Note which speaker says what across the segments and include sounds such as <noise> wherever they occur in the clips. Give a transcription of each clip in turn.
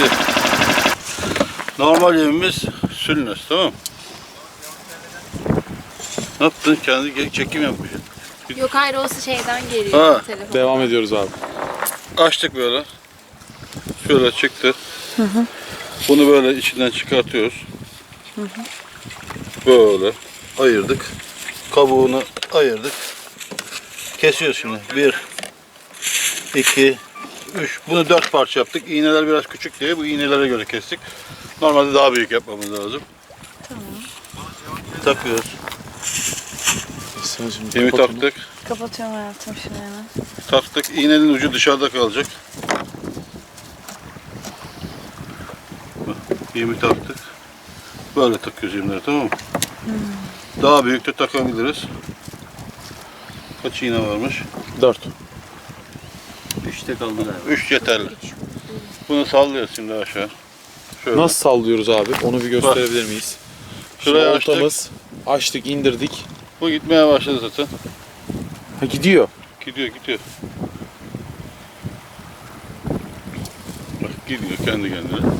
Speaker 1: Şimdi normal yemimiz sülnös tamam mı? Ne yaptın? Kendi çekim yapmışsın.
Speaker 2: Yok hayır o şeyden geliyor
Speaker 1: Ha.
Speaker 2: telefon.
Speaker 3: Devam ediyoruz abi.
Speaker 1: Açtık böyle. Şöyle çıktı. Bunu böyle içinden çıkartıyoruz. Böyle ayırdık. Kabuğunu ayırdık. Kesiyoruz şimdi. Bir, iki, üç. Bunu dört parça yaptık. İğneler biraz küçük diye bu iğnelere göre kestik. Normalde daha büyük yapmamız lazım. Tamam. Takıyoruz.
Speaker 3: Esra'cığım,
Speaker 1: Yemi
Speaker 3: kapat onu.
Speaker 1: taktık.
Speaker 4: Kapatıyorum hayatım şimdi hemen.
Speaker 1: Taktık. İğnenin ucu dışarıda kalacak. Bak, Yemi taktık. Böyle takıyoruz yemleri tamam mı? Daha büyük de takabiliriz. Kaç iğne varmış?
Speaker 3: Dört.
Speaker 5: Üçte kaldı galiba.
Speaker 1: Üç yeterli. Bunu sallıyoruz şimdi aşağı. Şöyle.
Speaker 3: Nasıl sallıyoruz abi? Onu bir gösterebilir miyiz?
Speaker 1: Şuraya
Speaker 3: Şimdi
Speaker 1: açtık.
Speaker 3: oltamız. Açtık, indirdik.
Speaker 1: Bu gitmeye başladı zaten.
Speaker 3: Ha gidiyor.
Speaker 1: Gidiyor gidiyor. Bak gidiyor kendi kendine.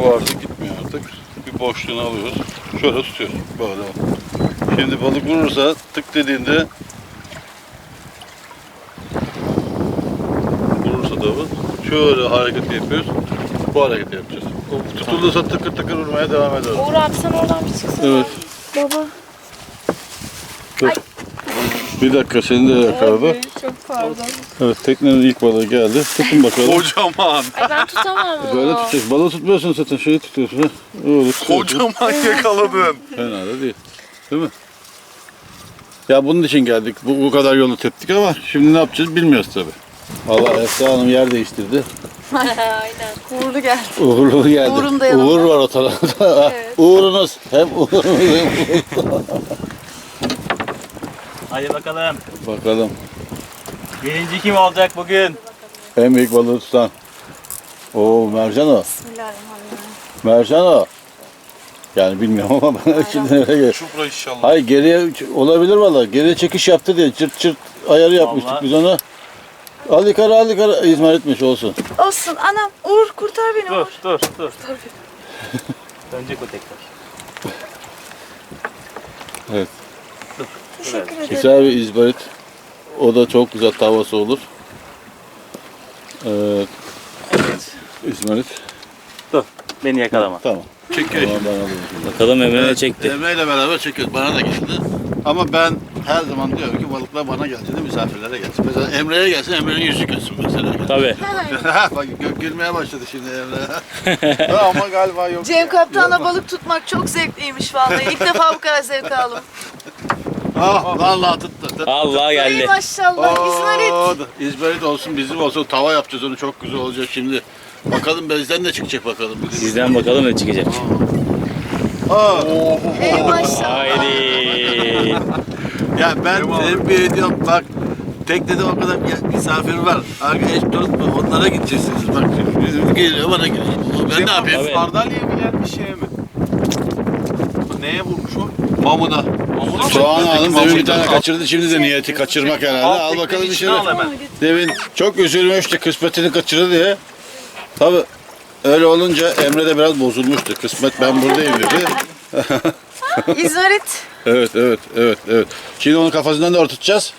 Speaker 1: Dibe vardı gitmiyor artık. Bir boşluğunu alıyoruz. Şöyle tutuyoruz. Böyle. Şimdi balık vurursa tık dediğinde vurursa da bu. Şöyle hareket yapıyoruz. Bu hareketi yapacağız. O tutulursa tıkır tıkır vurmaya devam ederiz.
Speaker 2: Uğur abi sen oradan bir çıksana.
Speaker 1: Evet.
Speaker 4: Baba.
Speaker 1: Bir dakika seni de yakaladı.
Speaker 4: Çok pardon.
Speaker 1: Evet teknenin ilk balığı geldi. Tutun <laughs> bakalım.
Speaker 5: Kocaman.
Speaker 2: Ay ben tutamam onu.
Speaker 1: Böyle tutacağız. Balığı tutmuyorsun zaten. Şeyi tutuyorsun. Ha. Öyle tutuyorsun.
Speaker 5: Kocaman <laughs> yakaladın.
Speaker 1: Fena da değil. Değil mi? Ya bunun için geldik. Bu, bu kadar yolu teptik ama şimdi ne yapacağız bilmiyoruz tabi. Allah Esra Hanım yer değiştirdi. <laughs>
Speaker 2: Aynen.
Speaker 4: Uğurlu geldi.
Speaker 1: Uğurlu geldi.
Speaker 4: Uğur'un da yanında.
Speaker 1: Uğur var o tarafta.
Speaker 4: Evet.
Speaker 1: Uğurunuz. Hem uğurunuz hem
Speaker 5: Hadi bakalım.
Speaker 1: Bakalım.
Speaker 5: Birinci kim olacak bugün?
Speaker 1: En büyük balığı tutan. Oo mercan o.
Speaker 4: Bismillahirrahmanirrahim.
Speaker 1: Mercan o. Yani bilmiyorum ama bana şimdi öyle geliyor.
Speaker 3: Çupra inşallah.
Speaker 1: Hayır geriye olabilir valla. Geriye çekiş yaptı diye çırt çırt ayarı yapmıştık
Speaker 5: Vallahi.
Speaker 1: biz ona. Al yukarı al yukarı izmar etmiş olsun.
Speaker 4: Olsun anam. Uğur kurtar beni Uğur.
Speaker 5: Dur dur dur. Dönecek o tekrar.
Speaker 1: Evet.
Speaker 4: Teşekkür ederim.
Speaker 1: Güzel bir izmarit. O da çok güzel tavası olur. Evet. İzmarit.
Speaker 5: Dur. Beni yakalama.
Speaker 1: Tamam. Çekiyor. Ben alayım.
Speaker 5: Bakalım Emre ne çekti.
Speaker 1: Emre ile beraber çekiyoruz. Bana da geldi. Ama ben her zaman diyorum ki balıklar bana gelsin de misafirlere gelsin. Mesela Emre'ye gelsin, Emre'nin yüzü gülsün mesela.
Speaker 5: Tabii.
Speaker 1: Bak gö- gülmeye başladı şimdi Emre. Ha, Ama galiba yok.
Speaker 4: Cem Kaptan'la balık tutmak çok zevkliymiş vallahi. İlk defa bu kadar zevk aldım.
Speaker 1: Ah vallahi tuttu. tuttu.
Speaker 5: Allah
Speaker 4: Ey
Speaker 5: geldi.
Speaker 4: maşallah İzmarit.
Speaker 1: Oo, İzmarit olsun bizim olsun tava yapacağız onu çok güzel olacak şimdi. Bakalım bezden de çıkacak bakalım.
Speaker 5: Sizden bakalım ne çıkacak.
Speaker 1: Aa,
Speaker 4: Ey maşallah.
Speaker 5: Haydi.
Speaker 1: ya ben tembih ediyorum bak teknede o kadar misafir var. Arkadaş dost mu? Onlara gideceksiniz. Bak bizim geliyor bana geliyor. Ben ne yapayım?
Speaker 5: Tabii.
Speaker 6: Sardalya'ya mı gelmiş şeye mi? Mı?
Speaker 1: Soğan Hanım demin bir tane kaçırdı şimdi de niyeti kaçırmak herhalde. Al bakalım
Speaker 6: al hemen.
Speaker 1: Demin çok üzülmüştü kısmetini kaçırdı diye. Tabi öyle olunca Emre de biraz bozulmuştu. Kısmet ben buradayım dedi. <laughs>
Speaker 4: İzmarit.
Speaker 1: Evet, evet, evet, evet. Şimdi onun kafasından da tutacağız.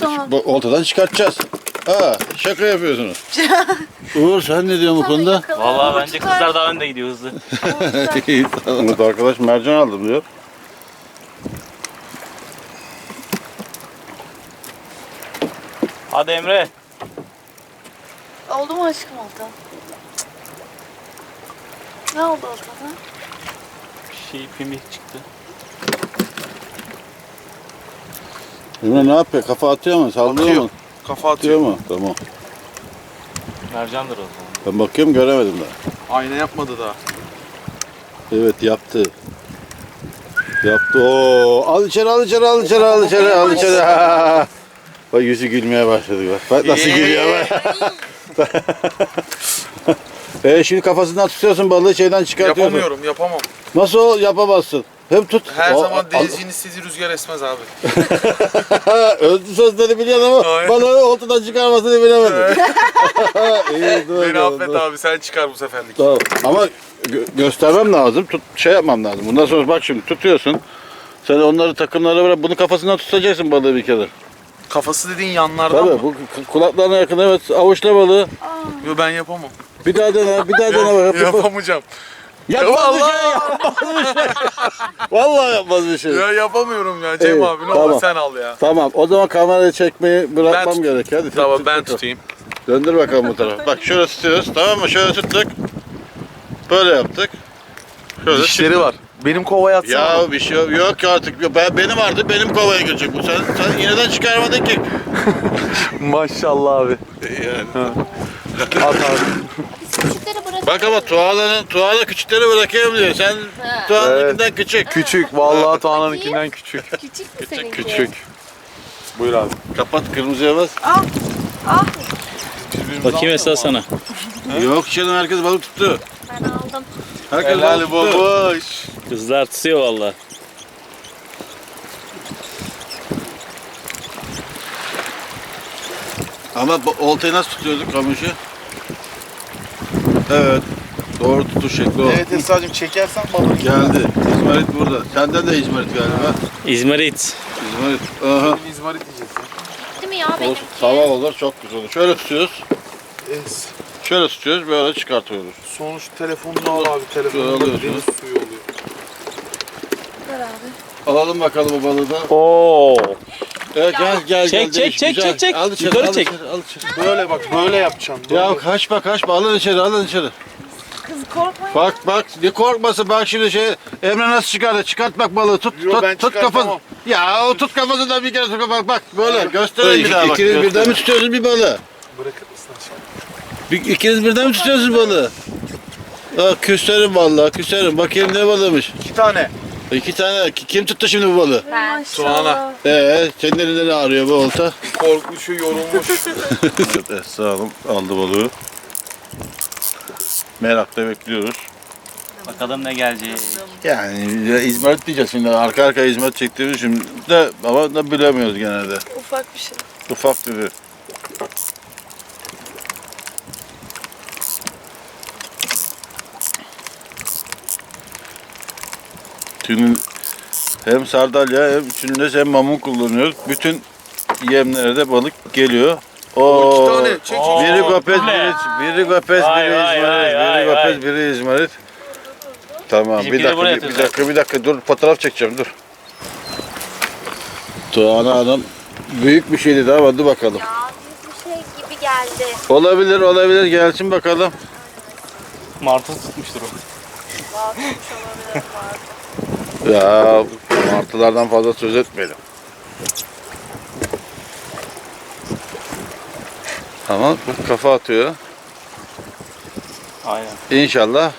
Speaker 4: Tamam.
Speaker 1: Bu oltadan çıkartacağız. Aa, şaka yapıyorsunuz. <laughs> Uğur sen ne diyorsun bu konuda?
Speaker 5: Vallahi bence kızlar daha önde gidiyor hızlı. <laughs>
Speaker 1: İyi, tamam. Evet, arkadaş mercan aldım diyor.
Speaker 5: Hadi Emre.
Speaker 4: Oldu mu aşkım oldu? Ne oldu oltada?
Speaker 5: Şey pimi çıktı.
Speaker 1: Emre ne yapıyor? Kafa atıyor mu? Sallıyor
Speaker 6: Atıyor.
Speaker 1: mu?
Speaker 6: Kafa
Speaker 1: Atıyor mu? Tamam.
Speaker 5: Mercandır o zaman.
Speaker 1: Ben bakıyorum göremedim daha.
Speaker 6: Ayna yapmadı daha.
Speaker 1: Evet yaptı. Yaptı. Oo, al içeri al içeri al içeri al içeri al içeri. Ha. <laughs> Bak yüzü gülmeye başladı bak. Bak nasıl gülüyor bak. <laughs> e şimdi kafasından tutuyorsun balığı şeyden çıkartıyorsun.
Speaker 6: Yapamıyorum yapamam.
Speaker 1: Nasıl o? yapamazsın? Hem tut.
Speaker 6: Her
Speaker 1: O-
Speaker 6: zaman denizcinin istediği rüzgar esmez abi. <laughs>
Speaker 1: Öldü sözleri biliyorsun ama
Speaker 6: Aynen.
Speaker 1: balığı oltadan çıkarmasını bilemedin. <laughs> İyi, <laughs> dur,
Speaker 6: Beni
Speaker 1: dur,
Speaker 6: affet
Speaker 1: dur.
Speaker 6: abi sen çıkar bu seferlik.
Speaker 1: Tamam. Ama gö- göstermem lazım. Tut, şey yapmam lazım. Bundan sonra bak şimdi tutuyorsun. Sen onları takımlara bırak. Bunu kafasından tutacaksın balığı bir kere.
Speaker 6: Kafası dediğin yanlardan
Speaker 1: Tabii
Speaker 6: mı?
Speaker 1: bu k- kulaklarına yakın evet avuçla balığı.
Speaker 6: Yo ben yapamam.
Speaker 1: Bir daha dene, bir daha dene bak. Yap,
Speaker 6: Yapamayacağım.
Speaker 1: Yapmaz bir
Speaker 6: Vallahi.
Speaker 1: şey, <laughs> yapmaz bir şey. <laughs> Vallahi yapmaz bir şey.
Speaker 6: Ya yapamıyorum ya Cem
Speaker 1: Evet,
Speaker 6: abi ne
Speaker 1: tamam.
Speaker 6: olur sen al ya.
Speaker 1: Tamam o zaman kamerayı çekmeyi bırakmam
Speaker 6: tut-
Speaker 1: gerek. Hadi,
Speaker 6: Tamam
Speaker 1: tut,
Speaker 6: ben
Speaker 1: tut, tut.
Speaker 6: tutayım.
Speaker 1: Döndür bakalım bu tarafa. Bak şöyle tutuyoruz tamam mı? Şöyle tuttuk. Böyle yaptık. Şöyle
Speaker 6: Dişleri var. Benim kovaya atsana.
Speaker 1: Ya bir şey yok, yok ki artık. Yok, Ben, benim vardı benim kovaya girecek bu. Sen, sen iğneden çıkarmadın ki. <laughs>
Speaker 6: Maşallah abi.
Speaker 1: Yani.
Speaker 6: At abi.
Speaker 1: Bak ama Tuğala'nın Tuğala küçükleri bırakıyorum diyor. Sen Tuğala'nınkinden küçük.
Speaker 6: Küçük. Vallahi Tuana'nınkinden küçük.
Speaker 2: Küçük mü seninki?
Speaker 6: Küçük. Buyur abi.
Speaker 1: Kapat kırmızıya bas.
Speaker 5: Bakayım Esra sana.
Speaker 1: Yok canım herkes balık tuttu.
Speaker 2: Ben aldım.
Speaker 1: Herkes
Speaker 6: Helal
Speaker 1: balık tuttu.
Speaker 6: babuş.
Speaker 5: Kızlar tutuyor valla.
Speaker 1: Ama bu oltayı nasıl tutuyorduk kamışı? Evet. Doğru tutuş şekli o.
Speaker 6: Evet Esra'cığım çekersen balık
Speaker 1: Geldi. İzmarit burada. Senden de İzmarit galiba.
Speaker 5: İzmarit.
Speaker 1: İzmarit. Aha.
Speaker 6: İzmarit diyeceğiz.
Speaker 2: Değil mi ya
Speaker 1: O
Speaker 2: benimki?
Speaker 1: tava olur çok güzel olur. Şöyle tutuyoruz.
Speaker 6: Es.
Speaker 1: Şöyle tutuyoruz böyle çıkartıyoruz.
Speaker 6: Sonuç telefonunu al abi. Telefonunu
Speaker 1: alıyorsun.
Speaker 6: deniz suyu oluyor.
Speaker 4: Ver abi.
Speaker 1: Alalım bakalım o balığı da.
Speaker 5: Oo.
Speaker 1: Evet gel gel
Speaker 5: Çek,
Speaker 1: gel.
Speaker 5: çek,
Speaker 1: Değiş,
Speaker 5: çek,
Speaker 1: güzel.
Speaker 5: çek, çek.
Speaker 1: Al içeri,
Speaker 5: Yukarı
Speaker 1: al
Speaker 5: çek.
Speaker 1: içeri, al içeri.
Speaker 6: Böyle bak böyle yapacaksın.
Speaker 1: Ya
Speaker 6: Böyle.
Speaker 1: kaçma kaçma alın içeri alın içeri.
Speaker 4: Kız korkmayın.
Speaker 1: Bak bak ne korkması bak şimdi şey Emre nasıl çıkardı çıkart bak balığı tut
Speaker 6: Yo,
Speaker 1: tut
Speaker 6: ben
Speaker 1: tut kafası. Ya o tut kafasından bir kere tut bak bak böyle gösterelim bir daha bak. İkiniz birden mi tutuyorsunuz bir balığı?
Speaker 6: Bırakır mısın aşağı?
Speaker 1: Bir, ikiniz birden mi tutuyorsunuz balığı? Aa, küserim vallahi küserim bakayım ne balığıymış.
Speaker 6: İki tane.
Speaker 1: İki tane Ki- kim tuttu şimdi bu balığı?
Speaker 2: Ben.
Speaker 6: Tuana.
Speaker 1: Ee senin elinde ne arıyor bu olta?
Speaker 6: Korkmuşu yorulmuş. <laughs>
Speaker 1: evet Esra Hanım aldı balığı. Merakla bekliyoruz.
Speaker 5: Bakalım ne gelecek.
Speaker 1: Yani ya İzmarit diyeceğiz şimdi arka arkaya İzmarit çektiğimiz için de ama da bilemiyoruz genelde.
Speaker 4: Ufak bir şey.
Speaker 1: Ufak bir Tünün hem sardalya hem çününes hem mamun kullanıyoruz. Bütün yemlere de balık geliyor. Oo,
Speaker 6: tane, çek, çek.
Speaker 1: Biri gopez, biri, biri gopez,
Speaker 5: Vay,
Speaker 1: biri
Speaker 5: vay,
Speaker 1: izmarit,
Speaker 5: vay,
Speaker 1: biri
Speaker 5: vay,
Speaker 1: gopez, biri izmarit. Tamam, bir dakika,
Speaker 5: buraya
Speaker 1: bir, bir
Speaker 5: atıyoruz
Speaker 1: dakika, bir dakika, dur fotoğraf çekeceğim, dur. Tuğan'a adam büyük bir şeydi daha, hadi bakalım.
Speaker 2: Ya büyük bir şey gibi geldi.
Speaker 1: Olabilir, olabilir, gelsin bakalım.
Speaker 5: Martı tutmuştur o.
Speaker 1: Ya martılardan fazla söz etmeyelim. Tamam, bak kafa atıyor.
Speaker 5: Aynen.
Speaker 1: İnşallah.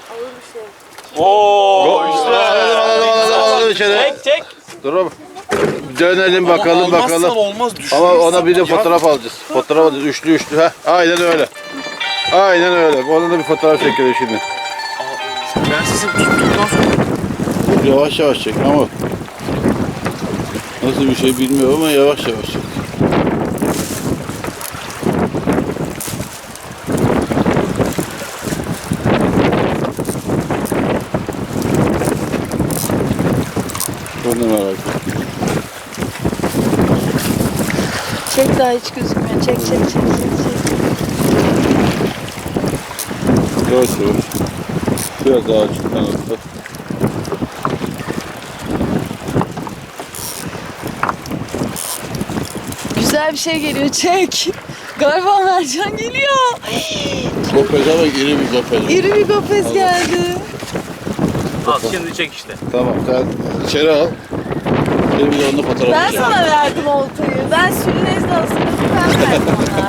Speaker 5: Oo.
Speaker 1: Alalım, alalım, alalım, alalım içeri.
Speaker 5: Çek çek.
Speaker 1: Dur oğlum. Dönelim bakalım
Speaker 6: Ama
Speaker 1: bakalım.
Speaker 6: olmaz.
Speaker 1: Ama ona bir de fotoğraf alacağız. Fotoğraf alacağız. Üçlü üçlü. Heh, aynen öyle. Aynen öyle. Ona da bir fotoğraf çekelim şimdi.
Speaker 6: Ben sizi tuttuktan sonra
Speaker 1: Yavaş yavaş çek ama. Nasıl bir şey bilmiyorum ama yavaş yavaş çek. Bunu merak ettim.
Speaker 4: Çek daha hiç gözükmüyor. Çek çek çek çek. çek.
Speaker 1: Yavaş yavaş. Biraz daha açıktan atla.
Speaker 4: Güzel bir şey geliyor. Çek. Galiba mercan geliyor.
Speaker 1: Gopez'e bak iri bir gopez.
Speaker 4: İri bir gopez geldi.
Speaker 5: Al şimdi çek işte.
Speaker 1: Tamam sen içeri al. Benim de onunla fotoğraf
Speaker 4: Ben
Speaker 1: çekeceğim.
Speaker 4: sana verdim oltayı. Ben sürünez dansını ben verdim ona.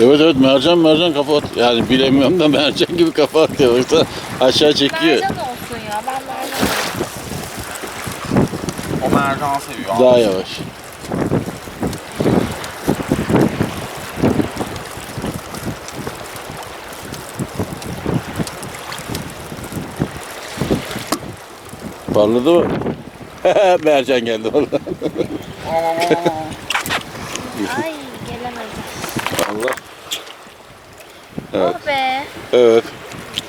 Speaker 1: Evet evet mercan mercan kafa at. Yani bilemiyorum da mercan gibi kafa atıyor. Yoksa aşağı çekiyor.
Speaker 2: Mercan olsun ya. Ben mercan
Speaker 6: O mercan seviyor.
Speaker 1: Daha yavaş. Parladı mı? <laughs> Mercan geldi valla. <laughs>
Speaker 2: Ay gelemedim.
Speaker 1: Allah. Evet.
Speaker 2: Oh be.
Speaker 1: Evet.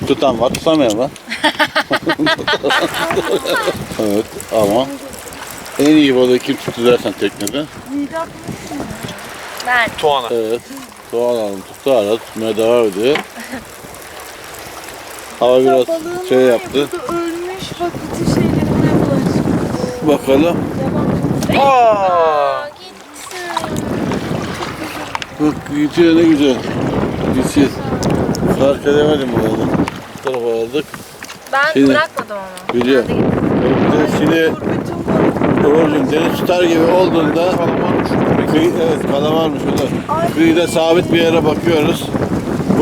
Speaker 1: Tutan var, tutamayan var. <laughs> evet ama en iyi balığı kim tuttu dersen teknede.
Speaker 2: Ben.
Speaker 6: Tuana.
Speaker 1: Evet. Soğan Hanım tuttu hala tutmaya devam ediyor. Hava biraz şey
Speaker 4: var ya,
Speaker 1: yaptı.
Speaker 4: burada ölmüş. Bak bütün şeylerine bulaşmış.
Speaker 1: Bakalım.
Speaker 2: Aa, gitti.
Speaker 1: Bak gidiyor ne güzel. Gitsin. Fark edemedim balığı. Bu tarafa aldık.
Speaker 2: Ben
Speaker 1: Şimdi-
Speaker 2: bırakmadım onu.
Speaker 1: Biliyorum. Evet, Şimdi Uğurcuğum deniz tutar gibi olduğunda kıyı, evet kalamarmış o da. Kıyıda sabit bir yere bakıyoruz.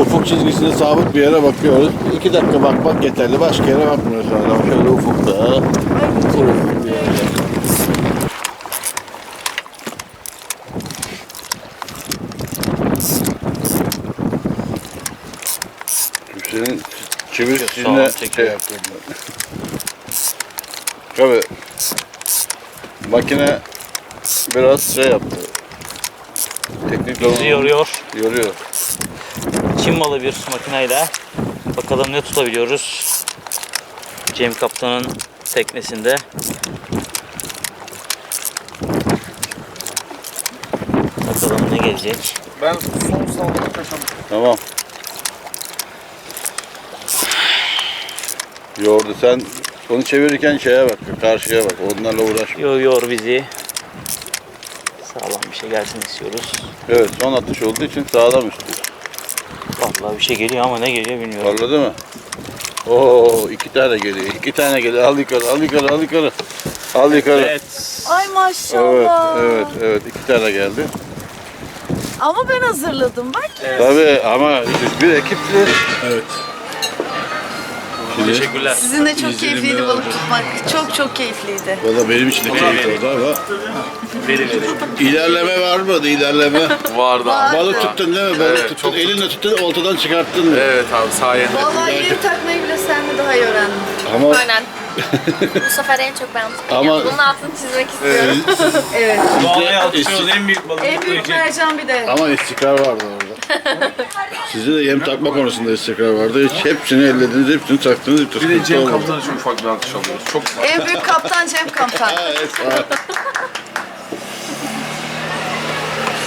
Speaker 1: Ufuk çizgisine sabit bir yere bakıyoruz. İki dakika bakmak yeterli. Başka yere bakmıyoruz hala. Şöyle ufukta. Ufuk bir. Senin çevir sizinle şey ben. Tabii. Makine biraz şey yaptı. Teknik
Speaker 5: Bizi
Speaker 1: donanım
Speaker 5: yoruyor.
Speaker 1: yoruyor.
Speaker 5: Çin malı bir makineyle bakalım ne tutabiliyoruz. Cem Kaptan'ın teknesinde. Bakalım ne gelecek.
Speaker 6: Ben son salonda kaçam.
Speaker 1: Tamam. Yordu. Sen onu çevirirken şeye bak, karşıya bak. Onlarla uğraşma.
Speaker 5: Yoruyor bizi. Sağlam bir şey gelsin istiyoruz.
Speaker 1: Evet, son atış olduğu için sağlam istiyor.
Speaker 5: Vallahi bir şey geliyor ama ne geliyor bilmiyorum.
Speaker 1: Parladı mı? Oo, iki tane geliyor. İki tane geliyor. Al yukarı, al yukarı, al yukarı. Al yukarı.
Speaker 5: Evet.
Speaker 4: Ay
Speaker 1: Evet,
Speaker 4: maşallah.
Speaker 1: evet, evet. iki tane geldi.
Speaker 4: Ama ben hazırladım bak.
Speaker 1: Tabii ama siz bir ekipsiniz. Evet. Şimdi,
Speaker 5: Teşekkürler.
Speaker 4: Sizinle çok
Speaker 1: İzledim
Speaker 4: keyifliydi
Speaker 1: biraz.
Speaker 4: balık tutmak. Çok çok keyifliydi.
Speaker 1: valla benim için de keyif oldu ama
Speaker 5: Veri veri.
Speaker 1: ilerleme var mı? İlerleme.
Speaker 6: Vardı abi.
Speaker 1: Balık tuttun değil mi? Balık
Speaker 6: Evet,
Speaker 1: tuttun.
Speaker 6: çok
Speaker 1: Elinle tuttun, oltadan çıkarttın mı?
Speaker 6: Evet abi sayende.
Speaker 4: Vallahi yeri takmayı bile seninle daha iyi öğrendim.
Speaker 1: Ama
Speaker 2: Aynen. Bu sefer en çok ben tuttum.
Speaker 1: Ama-
Speaker 2: Yani bunun altını çizmek istiyorum.
Speaker 4: Evet.
Speaker 5: Doğaya alkışlıyoruz en büyük balık.
Speaker 4: En büyük mercan bir de.
Speaker 1: ama istikrar vardı orada. <laughs> Sizde de yem takma konusunda istikrar vardı. Hiç hepsini ellediniz, hepsini taktınız. Hiç
Speaker 6: Bir de
Speaker 1: sıkıntı
Speaker 6: Cem
Speaker 1: olmadı.
Speaker 6: Kaptan'a çok ufak bir alkış alıyoruz. Çok ol.
Speaker 4: En büyük kaptan Cem Kaptan. <laughs>
Speaker 1: Evet, ol.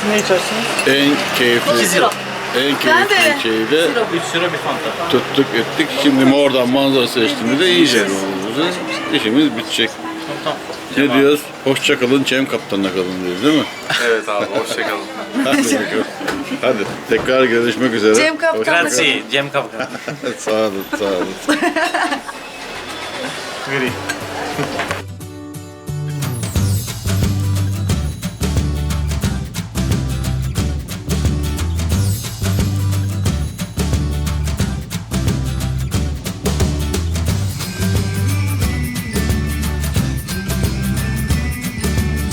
Speaker 5: Siz ne içersiniz?
Speaker 1: en keyifli,
Speaker 4: Zero.
Speaker 1: En
Speaker 4: Ben de.
Speaker 1: keyifli şeyi de
Speaker 5: 3 sıra bir fanta.
Speaker 1: tuttuk ettik. Şimdi oradan manzara seçtiğimizde yiyeceğiz balığımızı. İşimiz bitecek.
Speaker 5: Tamam.
Speaker 1: Ne diyoruz? Hoşça kalın, Cem Kaptan'la kalın diyoruz değil mi?
Speaker 6: Evet abi hoşçakalın. <laughs>
Speaker 1: Hadi bakalım. Hadi tekrar görüşmek üzere.
Speaker 4: Cem Kaptan.
Speaker 1: Hoşça kalın.
Speaker 5: Grazie Cem Kaptan. <laughs>
Speaker 1: sağ olun, sağ olun.
Speaker 5: Veri. <laughs>